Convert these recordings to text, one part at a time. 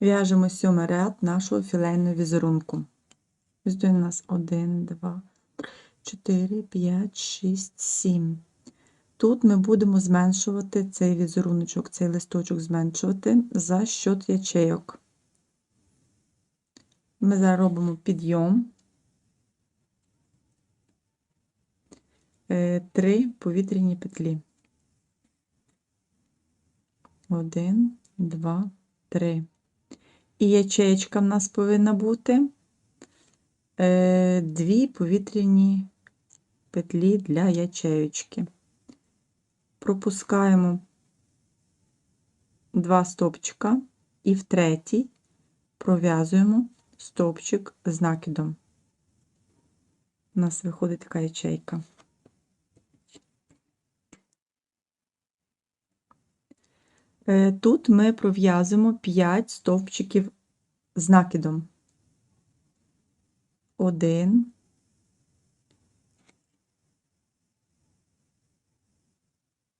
В'яжемо сьомий ряд нашого філейного візерунку. Ось у нас 1, 2, 4, 5, 6, 7. Тут ми будемо зменшувати цей візеруночок, цей листочок зменшувати за счет ячейок. Ми зараз робимо підйом. Е, Три повітряні петлі. Один, два, три. І ячеєчка в нас повинна бути е, дві повітряні петлі для ячеєчки. Пропускаємо два стопчика і в третій пров'язуємо стовпчик з накидом. У нас виходить така ячейка. Тут ми пров'язуємо 5 стовпчиків з накидом. Один,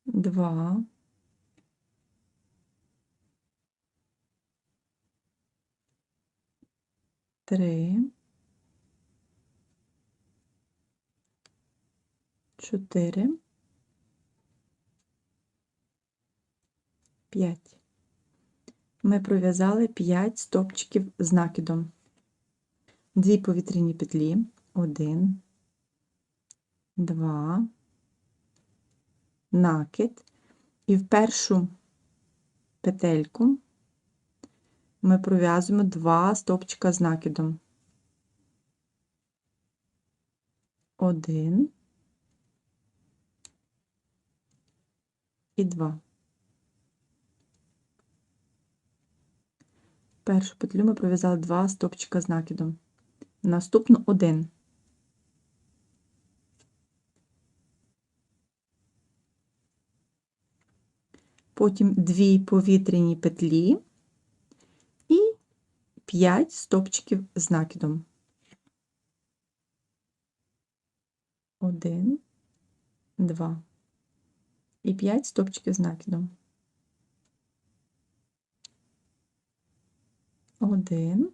два, три, чотири, п'ять. Ми пров'язали 5 стопчиків з накидом. Дві повітряні петлі. Один, два, накид. І в першу петельку ми пров'язуємо два стопчика з накидом. Один і два. Першу петлю ми пров'язали два стопчика з накидом. Наступну один. Потім дві повітряні петлі і 5 стопчиків з накидом. Один, два. І 5 стопчиків з накидом. Один.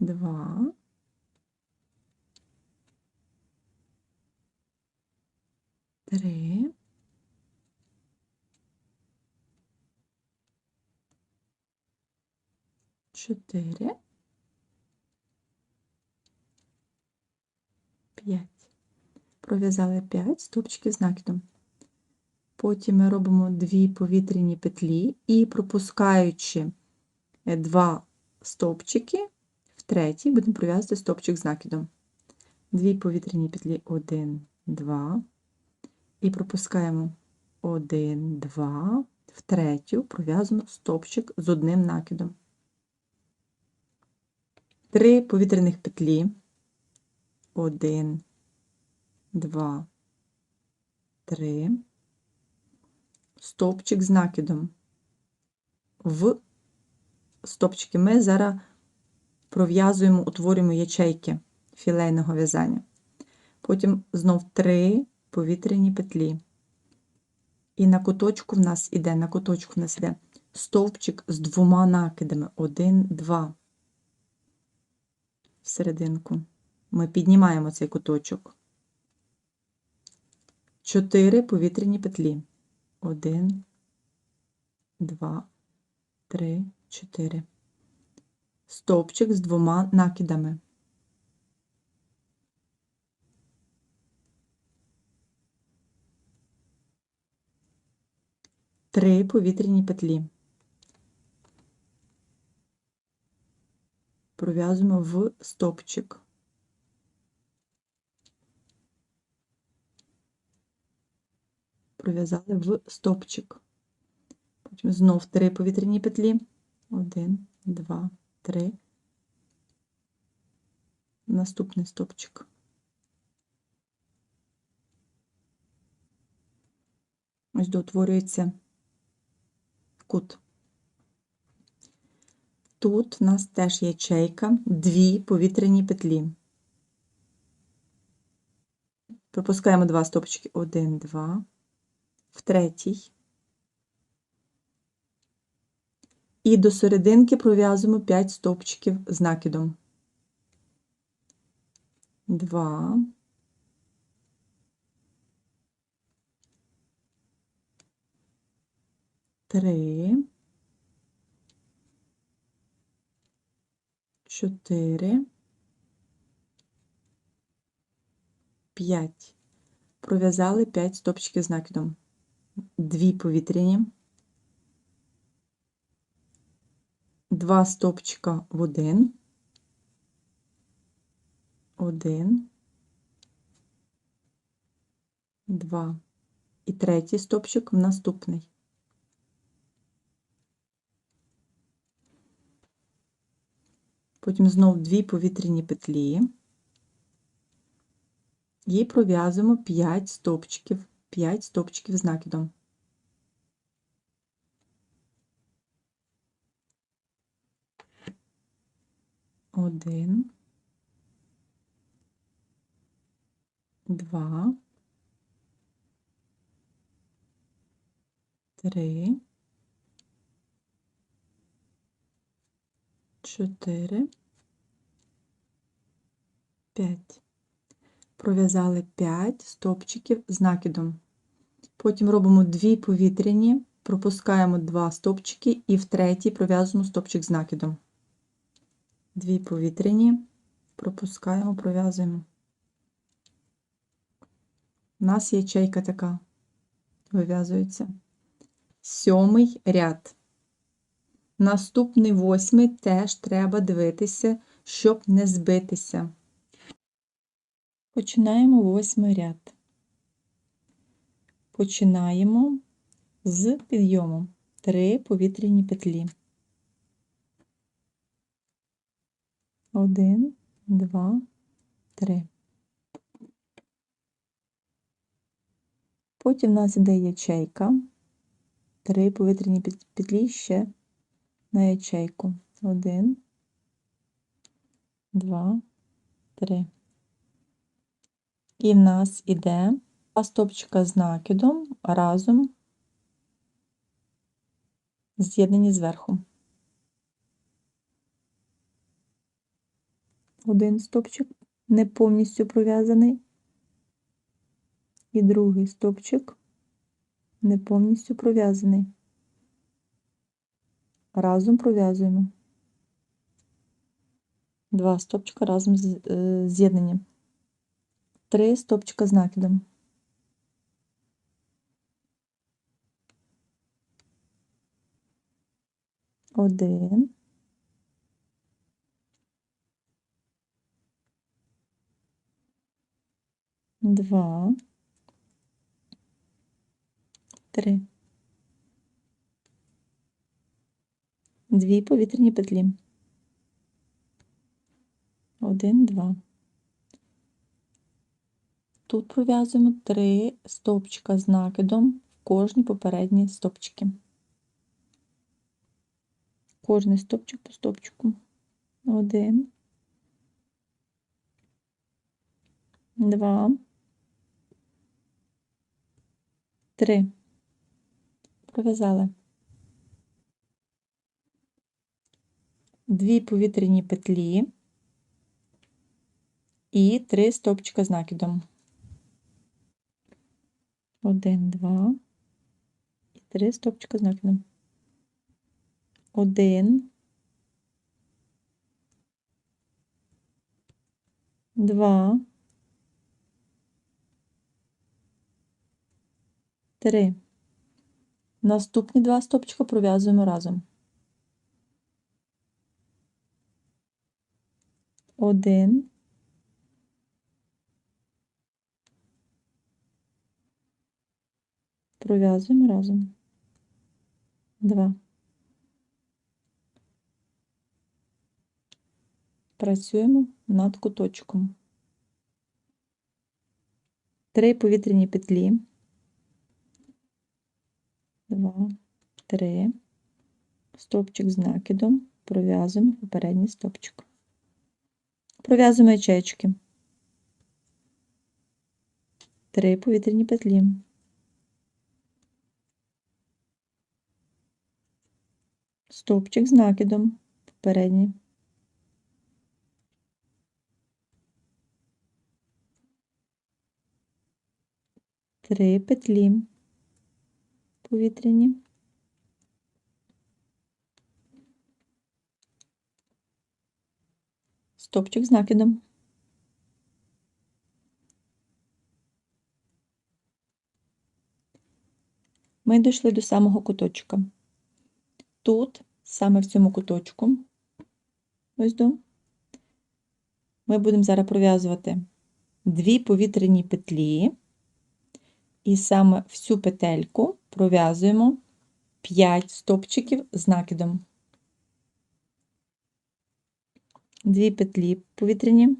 Два. Три. Чотири. П'ять. Пров'язали п'ять стовпчиків з накидом. Потім ми робимо дві повітряні петлі і пропускаючи е, два стовпчики, в третій будемо пров'язувати стовпчик з накидом. Дві повітряні петлі 1, 2. І пропускаємо 1, 2, в третю пров'язуємо стовпчик з одним накидом. Три повітряних петлі. 1, 2, 3 стовпчик з накидом. В стовпчики ми зараз пров'язуємо, утворюємо ячейки філейного в'язання. Потім знов три повітряні петлі. І на куточку в нас іде, на куточку в нас іде стовпчик з двома накидами. Один, два. Всерединку. Ми піднімаємо цей куточок. Чотири повітряні петлі. Один, два, три, чотири. Стовпчик з двома накидами. Три повітряні петлі. Пров'язуємо в стовпчик. Пров'язали в стовпчик. Потім знов три повітряні петлі. Один, два, три. Наступний стовпчик. Ось доутворюється кут. Тут в нас теж ячейка, дві повітряні петлі. Пропускаємо два стопчики. Один, два. В третій. І до серединки пров'язуємо 5 стовпчиків з накидом. 2, три, чотири, п'ять. Пров'язали 5 стопчиків з накидом. Дві повітряні, два стопчика в один, один, два. І третій стопчик в наступний. Потім знов дві повітряні петлі і пров'язуємо 5 стопчиків, 5 стопчиків з накидом. Один, два, три, чотири, п'ять. Пров'язали 5 стовпчиків з накидом. Потім робимо 2 повітряні, пропускаємо 2 стовпчики і в третій пров'язуємо стовпчик з накидом. 2 повітряні, пропускаємо, пров'язуємо. У нас ячейка така вив'язується. Сьомий ряд. Наступний восьмий теж треба дивитися, щоб не збитися. Починаємо восьмий ряд. Починаємо з підйому. Три повітряні петлі. Один, два, три. Потім в нас іде ячейка. Три повітряні петлі ще на ячейку. Один, два, три. І в нас іде два стопчика з накидом разом з'єднані зверху. Один стопчик не повністю пров'язаний, і другий стопчик не повністю пров'язаний. Разом пров'язуємо. Два стопчика разом е, з'єднані. Три стопчика з накидом. Один. Два. Три. Дві повітряні петлі. Один, два. Тут пров'язуємо три стовпчика з накидом в кожні попередні стовпчики. Кожний стовпчик по стовпчику. Один, два, три. Пров'язали. Дві повітряні петлі і три стовпчика з накидом. Один, два і три стопчика з накидом. Один, два, три. Наступні два стопчика пров'язуємо разом. Один, пров'язуємо разом. Два. Працюємо над куточком. Три повітряні петлі. Два, три, стопчик з накидом, пров'язуємо попередній стовпчик. Пров'язуємо ячечки. Три повітряні петлі. Стопчик з накидом попередній. Три петлі повітряні. Стовпчик з накидом. Ми дійшли до самого куточка. Тут, саме в цьому куточку, ось до, ми будемо зараз пров'язувати дві повітряні петлі, і саме в цю петельку пров'язуємо 5 стопчиків з накидом. Дві петлі повітряні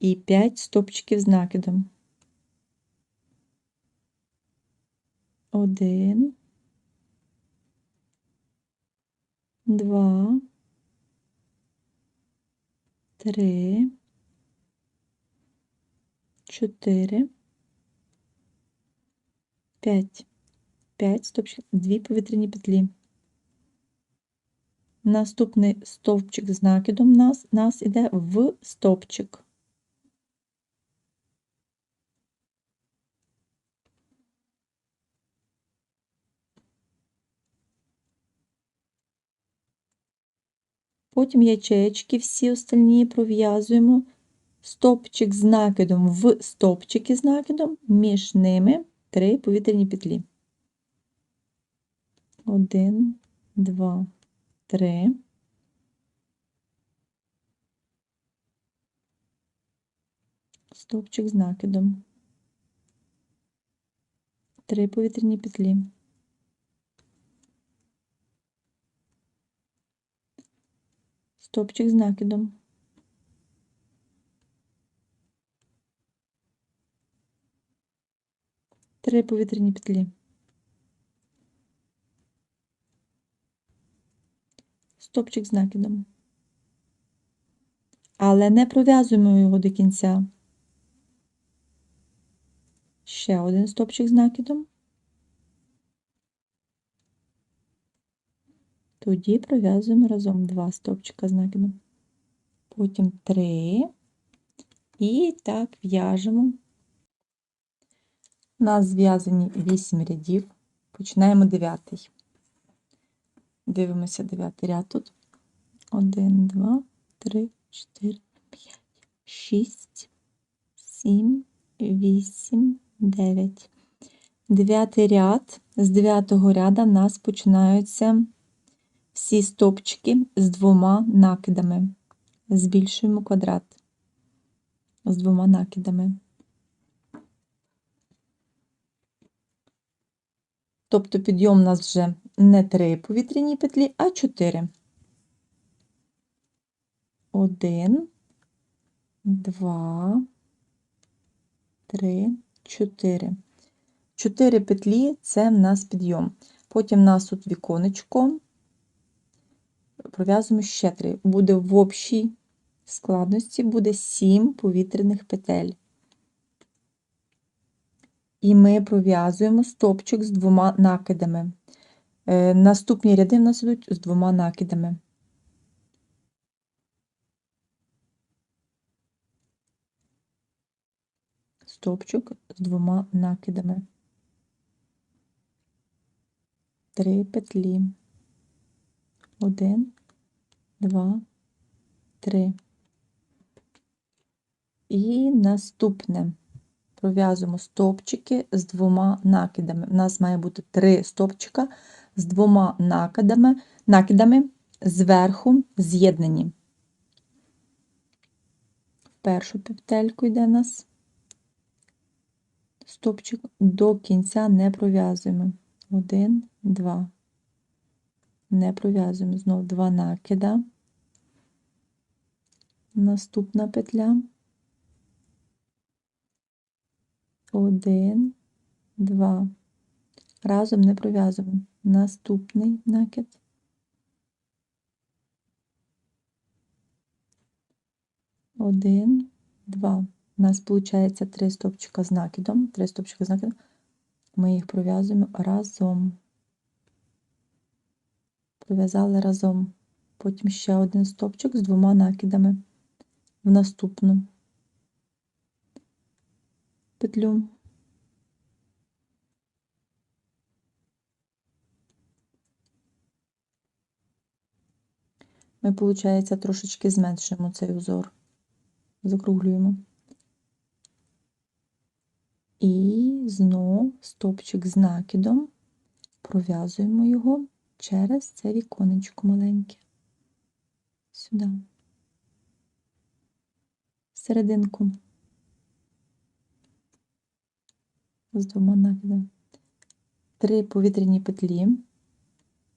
і 5 стопчиків з накидом. Один, два, три, чотири, п'ять. П'ять стовпчиків, дві повітряні петлі. Наступний стовпчик з накидом нас, нас іде в стовпчик. Потім ячеєчки всі остальні пров'язуємо стовпчик з накидом в стовпчики з накидом, між ними три повітряні петлі. Один, два, три. Стовпчик з накидом. Три повітряні петлі. Стовпчик з накидом. Три повітряні петлі. Стопчик з накидом. Але не пров'язуємо його до кінця. Ще один стопчик з накидом. Тоді пров'язуємо разом два стопчика з накидом. Потім три. І так в'яжемо. У нас зв'язані 8 рядів. Починаємо дев'ятий. Дивимося дев'ятий ряд тут. 1, 2, 3, 4, 5, 6, 7, 8, 9. Дев'ятий ряд. З дев'ятого ряда в нас починаються всі стопчики з двома накидами. Збільшуємо квадрат з двома накидами. Тобто підйом у нас вже не три повітряні петлі, а чотири. Один, два, три, чотири. Чотири петлі це в нас підйом. Потім у нас тут віконечко, пров'язуємо ще три. Буде в общій складності буде сім повітряних петель. І ми пров'язуємо стопчик з двома накидами. Е, наступні ряди в нас йдуть з двома накидами. Стопчик з двома накидами. Три петлі. Один, два, три. І наступне пров'язуємо стовпчики з двома накидами. У нас має бути три стовпчика з двома накидами, накидами зверху з'єднані. Першу петельку йде у нас стовпчик, до кінця не пров'язуємо. Один, два. Не пров'язуємо знову два накида. Наступна петля. Один, два. Разом не пров'язуємо. Наступний накид. Один, два. У нас виходить три стопчика з накидом. Три стопчика з накидом. Ми їх пров'язуємо разом. пров'язали разом. Потім ще один стовпчик з двома накидами в наступну петлю. Ми, виходить, трошечки зменшуємо цей узор, закруглюємо. І знов стовпчик з накидом, пров'язуємо його через це віконечко маленьке. Сюди. Серединку. З двома накидами. Три повітряні петлі.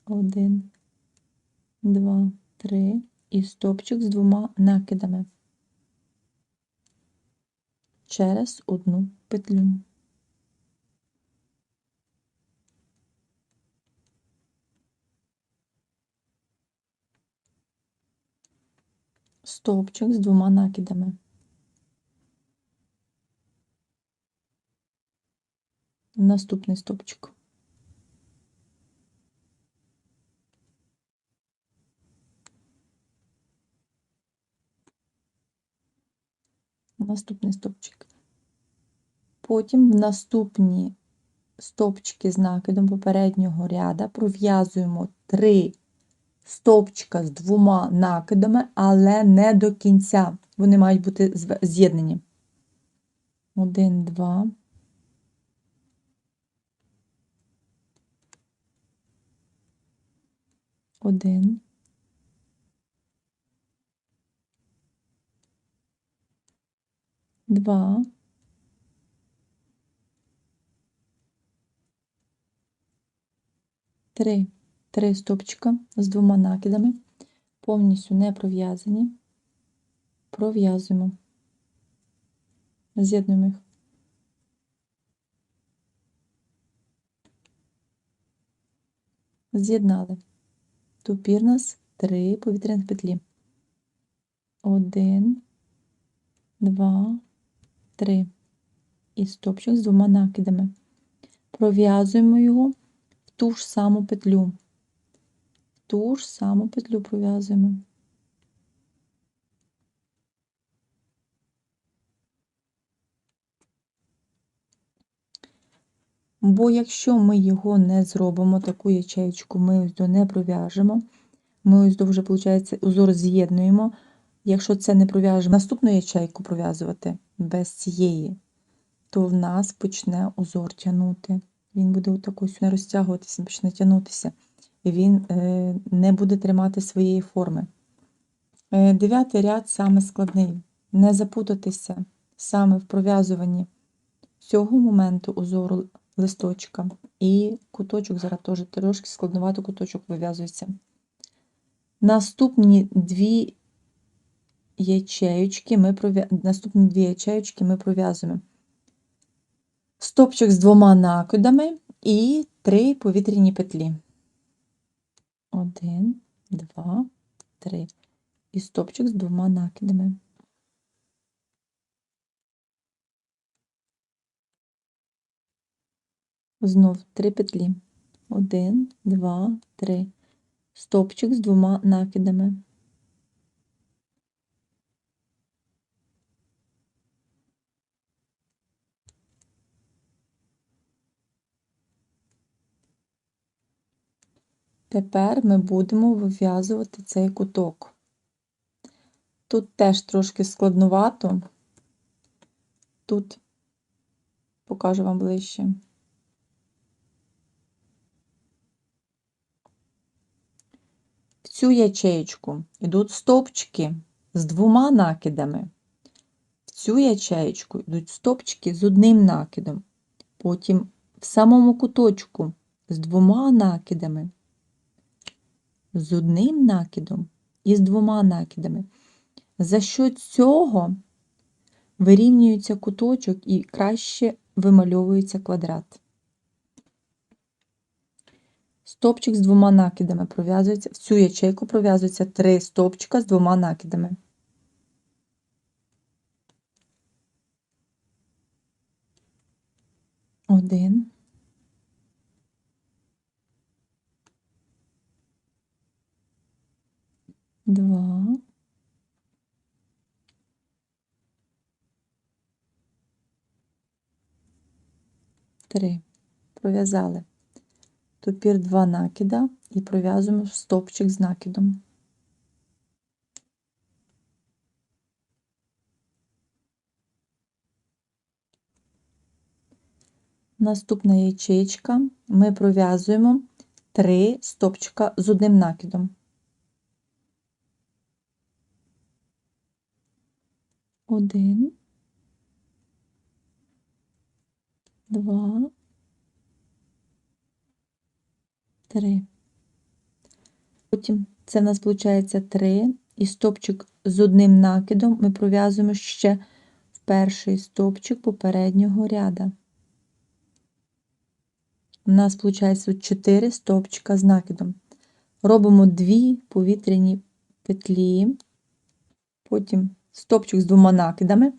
Один, два, три. І стовпчик з двома накидами. Через одну петлю. Стовпчик з двома накидами. Наступний стовпчик. Наступний стовпчик. Потім в наступні стовпчики з накидом попереднього ряда пров'язуємо три стовпчика з двома накидами, але не до кінця. Вони мають бути з'єднані. Один, два. Один. Два. Три. Три стопчика з двома накидами, повністю не пров'язані. Пров'язуємо. З'єднуємо їх. З'єднали. Тупір нас три повітряних петлі. Один, два, три. І стопчик з двома накидами. Пров'язуємо його в ту ж саму петлю. В ту ж саму петлю пров'язуємо. Бо якщо ми його не зробимо, таку ячеєчку ми ось до не пров'яжемо, ми ось до вже, виходить, узор з'єднуємо. Якщо це не пров'яжемо, наступну ячейку пров'язувати без цієї, то в нас почне узор тягнути. Він буде отако не розтягуватися, почне тягнутися. І він е, не буде тримати своєї форми. Е, дев'ятий ряд саме складний. Не запутатися саме в пров'язуванні цього моменту узору листочка. І куточок зараз теж трошки складновато куточок вив'язується. Наступні дві ячеючки ми пров'я... наступні дві ячеючки ми пров'язуємо. Стопчик з двома накидами і три повітряні петлі. Один, два, три. І стопчик з двома накидами. Знов три петлі. Один, два, три. Стопчик з двома накидами. Тепер ми будемо вив'язувати цей куток. Тут теж трошки складновато. Тут покажу вам ближче. Цю ячеєчку йдуть стовпчики з двома накидами. В цю ячеєчку йдуть стовпчики з одним накидом. Потім в самому куточку з двома накидами, з одним накидом і з двома накидами. За що цього вирівнюється куточок і краще вимальовується квадрат. Стопчик з двома накидами пров'язується, в цю ячейку пров'язується три стопчика з двома накидами. Один. два, три. Пров'язали. Тепер два накида і пров'язуємо стовпчик з накидом. Наступна ячейка ми пров'язуємо три стовпчика з одним накидом. Один, два, три. Потім це в нас виходить три, і стовпчик з одним накидом ми пров'язуємо ще в перший стовпчик попереднього ряда. У нас виходить 4 стовпчика з накидом. Робимо дві повітряні петлі, потім стовпчик з двома накидами,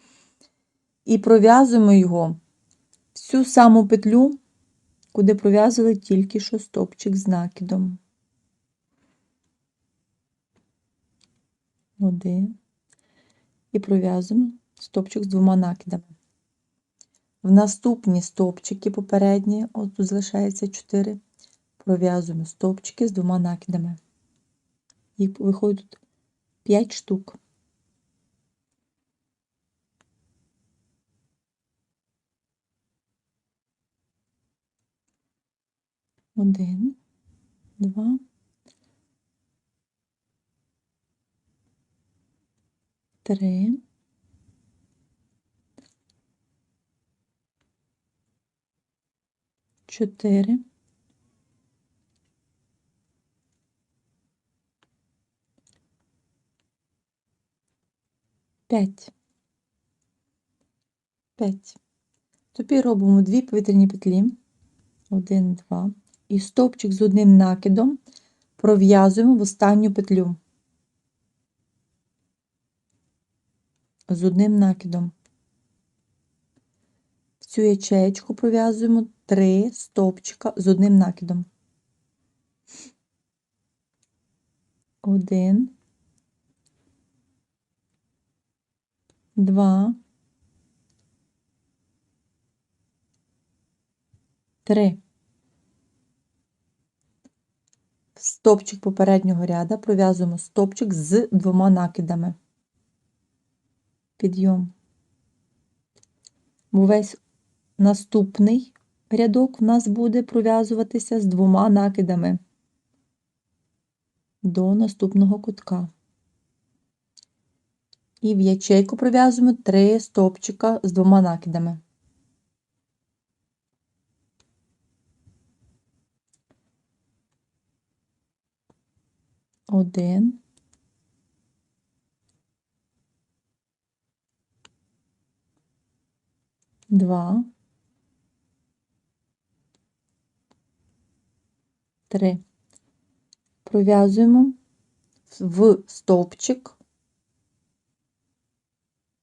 і пров'язуємо його всю саму петлю, куди пров'язували тільки що стовпчик з накидом. Один. І пров'язуємо стовпчик з двома накидами. В наступні стовпчики попередні, от тут залишається 4, пров'язуємо стовпчики з двома накидами. Їх виходить тут 5 штук. Один, два, три. чотири, п'ять, п'ять. Тепер робимо дві повітряні петлі, один, два, і стовпчик з одним накидом пров'язуємо в останню петлю. З одним накидом. В цю ячеечку пров'язуємо 3 стовпчика з одним накидом. 1 2 3 стовпчик попереднього ряда пров'язуємо стовпчик з двома накидами. Підйом. Весь наступний рядок в нас буде пров'язуватися з двома накидами до наступного кутка. І в ячейку пров'язуємо три стовпчика з двома накидами. Один. Два. Три. Пров'язуємо в стовпчик,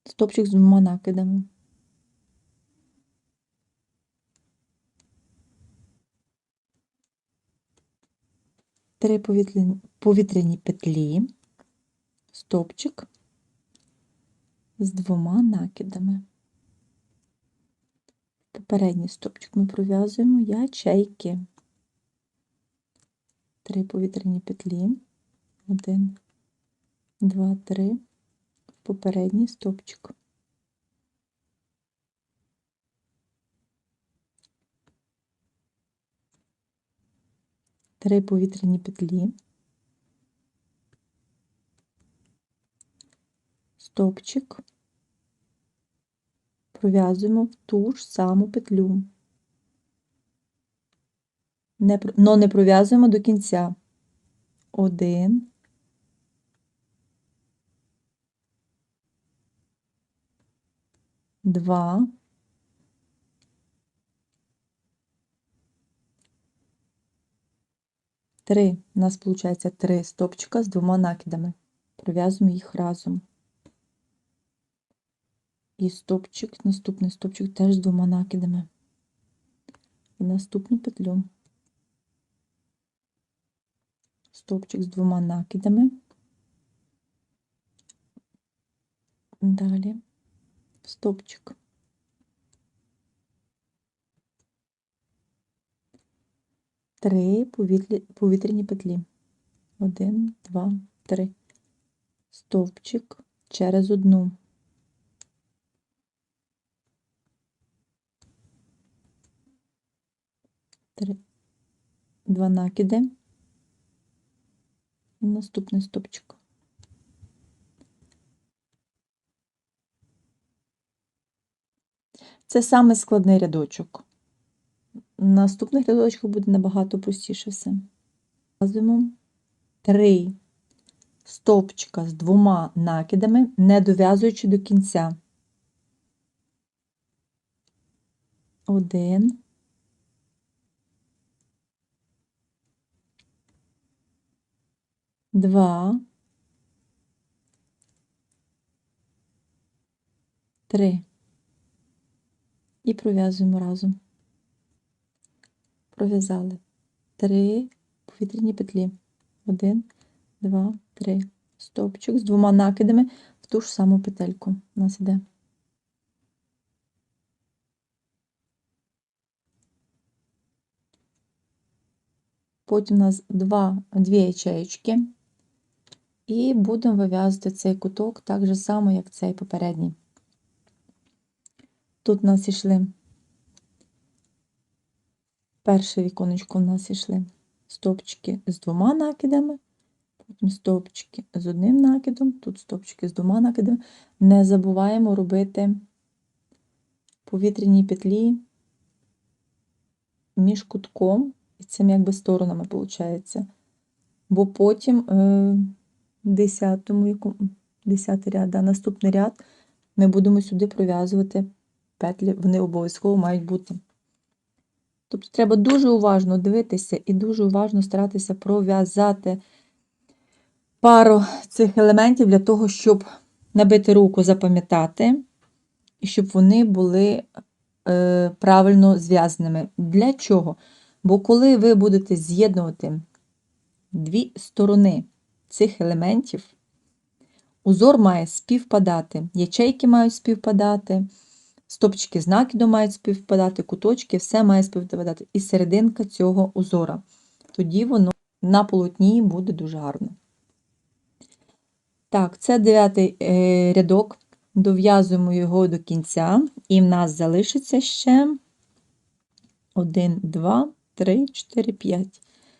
стовпчик з двома накидами. 3 повітряні петлі, стопчик з двома накидами. Попередній стопчик ми пров'язуємо ячейки. 3 повітряні петлі, 1, 2, 3, попередній стопчик. Три повітряні петлі, стопчик, пров'язуємо в ту ж саму петлю, не, но не пров'язуємо до кінця. Один. Два, 3. У нас виходить три стопчика з двома накидами. Прив'язуємо їх разом. І стопчик, наступний стопчик теж з двома накидами. І наступну петлю. Стопчик з двома накидами. Далі стопчик. Три повітря- повітряні петлі. Один, два, три. Стовпчик через одну. Три. Два накиди. Наступний стовпчик. Це саме складний рядочок. Наступних рядочках буде набагато простіше все. Вказуємо три стовпчика з двома накидами, не дов'язуючи до кінця. Один. Два. Три. І пров'язуємо разом. Пров'язали три повітряні петлі. Один, два, три. Стовпчик з двома накидами в ту ж саму петельку. У нас іде. Потім у нас два, дві ячеєчки. І будемо вив'язувати цей куток так же само, як цей попередній. Тут у нас ішли перше віконечко у нас ішли стовпчики з двома накидами, потім стовпчики з одним накидом, тут стовпчики з двома накидами. Не забуваємо робити повітряні петлі між кутком і цим якби сторонами, виходить. Бо потім е, десятому, яку- десятий ряд, да, наступний ряд ми будемо сюди пров'язувати петлі, вони обов'язково мають бути. Тобто треба дуже уважно дивитися і дуже уважно старатися пров'язати пару цих елементів для того, щоб набити руку, запам'ятати, і щоб вони були е, правильно зв'язаними. Для чого? Бо коли ви будете з'єднувати дві сторони цих елементів, узор має співпадати, ячейки мають співпадати, стопчики з накиду мають співпадати, куточки, все має співпадати. І серединка цього узора. Тоді воно на полотні буде дуже гарно. Так, це дев'ятий е, рядок. Дов'язуємо його до кінця, і в нас залишиться ще 1, 2, 3, 4, 5.